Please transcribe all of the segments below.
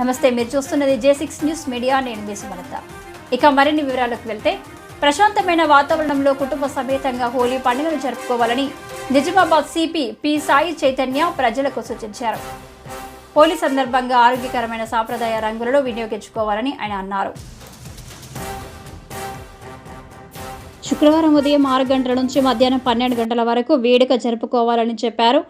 నమస్తే మీరు చూస్తున్నది జే సిక్స్ న్యూస్ మీడియా నేను మీ సుమలత. ఇక మరిన్ని వివరాలకు వెళ్తే ప్రశాంతమైన వాతావరణంలో కుటుంబ సమేతంగా హోలీ పండుగను జరుపుకోవాలని నిజామాబాద్ సిపి పి సాయి చైతన్య ప్రజలకు సూచించారు. హోలీ సందర్భంగా ఆరోగ్యకరమైన సాంప్రదాయ రంగులను వినియోగించుకోవాలని ఆయన అన్నారు. శుక్రవారం ఉదయం ఆరు గంటల నుంచి మధ్యాహ్నం పన్నెండు గంటల వరకు వేడుక జరుపుకోవాలని చెప్పారు.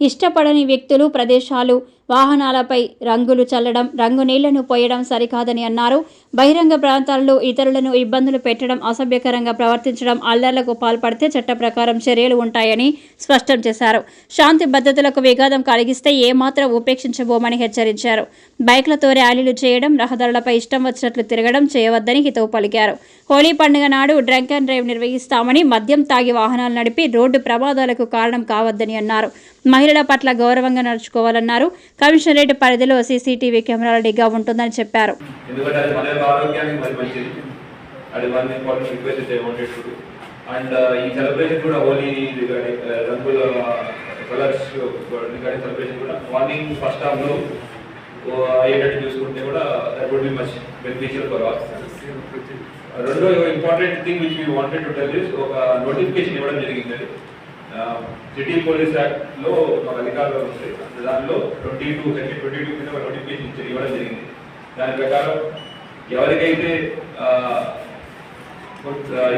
ఇష్టపడని వ్యక్తులు ప్రదేశాలు వాహనాలపై రంగులు చల్లడం రంగు నీళ్ళను పోయడం సరికాదని అన్నారు. బహిరంగ ప్రాంతాల్లో ఇతరులను ఇబ్బందులు పెట్టడం అసభ్యకరంగా ప్రవర్తించడం అల్లర్లకు పాల్పడితే చట్ట ప్రకారం చర్యలు ఉంటాయని స్పష్టం చేశారు. శాంతి భద్రతలకు విఘాతం కలిగిస్తే ఏమాత్రం ఉపేక్షించబోమని హెచ్చరించారు. బైక్లతో ర్యాలీలు చేయడం రహదారులపై ఇష్టం వచ్చినట్లు తిరగడం చేయవద్దని హితవు పలికారు. హోలీ పండుగ నాడు డ్రంక్ అండ్ డ్రైవ్ నిర్వహిస్తామని మద్యం తాగి వాహనాలు నడిపి రోడ్డు ప్రమాదాలకు కారణం కావద్దని అన్నారు. మహిళల పట్ల గౌరవంగా నడుచుకోవాలన్నారు. కమిషనరేట్ పరిధిలో సీసీటీవీ కెమెరాల నిఘా ఉంటుందని చెప్పారు. అది one important request I wanted to and ఈ సెలబ్రేషన్ కూడా హోలీ రిగార్డింగ్ రంగుల కలర్స్ రిగార్డింగ్ సెలబ్రేషన్ కూడా మార్నింగ్ ఫస్ట్ అయ్యేటట్టు చూసుకుంటే కూడా that would be much beneficial for all రెండో important thing which we wanted to tell is ఒక నోటిఫికేషన్ ఇవ్వడం జరిగింది. సిటీ పోలీస్ యాక్ట్లో మాకు ఒక అధికారులు వస్తాయి. దానిలో twenty two section twenty two కింద నోటిఫికేషన్ ఇవ్వడం జరిగింది. దాని ప్రకారం ఎవరికైతే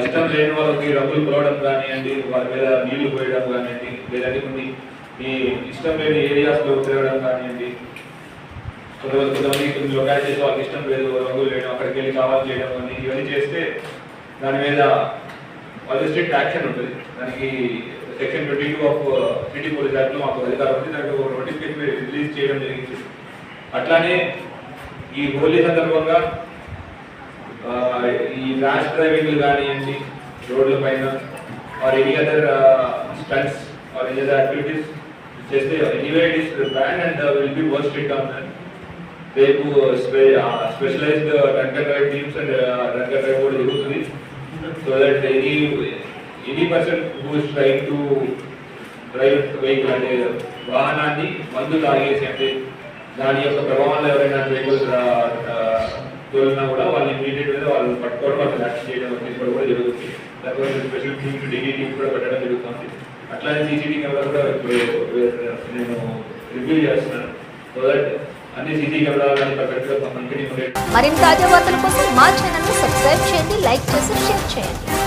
ఇష్టం లేని వాళ్ళకి రంగులు పోవడం కానివ్వండి వాళ్ళ మీద నీళ్ళు పోయడం కానివ్వండి లేదంటే కొన్ని ఈ ఇష్టం లేని ఏరియాస్లో తిరగడం కానివ్వండి కొంతమంది కొంతమంది కొన్ని లొకాలిటీస్ వాళ్ళకి ఇష్టం లేదు రంగులు వేయడం అక్కడికి వెళ్ళి కావాలి చేయడం కానీ ఇవన్నీ చేస్తే దాని మీద వాళ్ళు స్ట్రిక్ట్ యాక్షన్ ఉంటుంది. దానికి section twenty two of city police యాక్ట్లో మాకు అధికారం ఉంది. దానికి ఒక నోటిఫికేషన్ రిలీజ్ చేయడం జరిగింది. అట్లానే ఈ హోలీ సందర్భంగా ఈ ర్యాష్ డ్రైవింగ్ కానివ్వండి రోడ్ల పైన or any other stunts or any other activities చేస్తే anyway it is ban and will be worst it on then రేపు specialised drunk drive teams and drunk drive కూడా జరుగుతుంది. So that any any person who is trying to drive vehicle అంటే వాహనాన్ని మందు తాగేసి అంటే దాని యొక్క ప్రభావంలో ఎవరైనా వెహికల్స్ తోలినా కూడా వాళ్ళని ఇమీడియట్ మీద వాళ్ళు పట్టుకోవడం వాళ్ళని యాక్షన్ చేయడం తీసుకోవడం కూడా జరుగుతుంది. దానివల్ల స్పెషల్ టీమ్ డిగ్రీ టీమ్ కూడా పెట్టడం జరుగుతుంది. అట్లానే సీసీటీ కెమెరా కూడా నేను రివ్యూ చేస్తున్నాను. సో దట్ అన్ని సీసీ కెమెరాలు కానీ పర్ఫెక్ట్గా కంపెనీ మరిన్ని తాజా వార్తల కోసం మా ఛానల్ సబ్స్క్రైబ్ చేయండి లైక్ చేసి షేర్ చేయండి.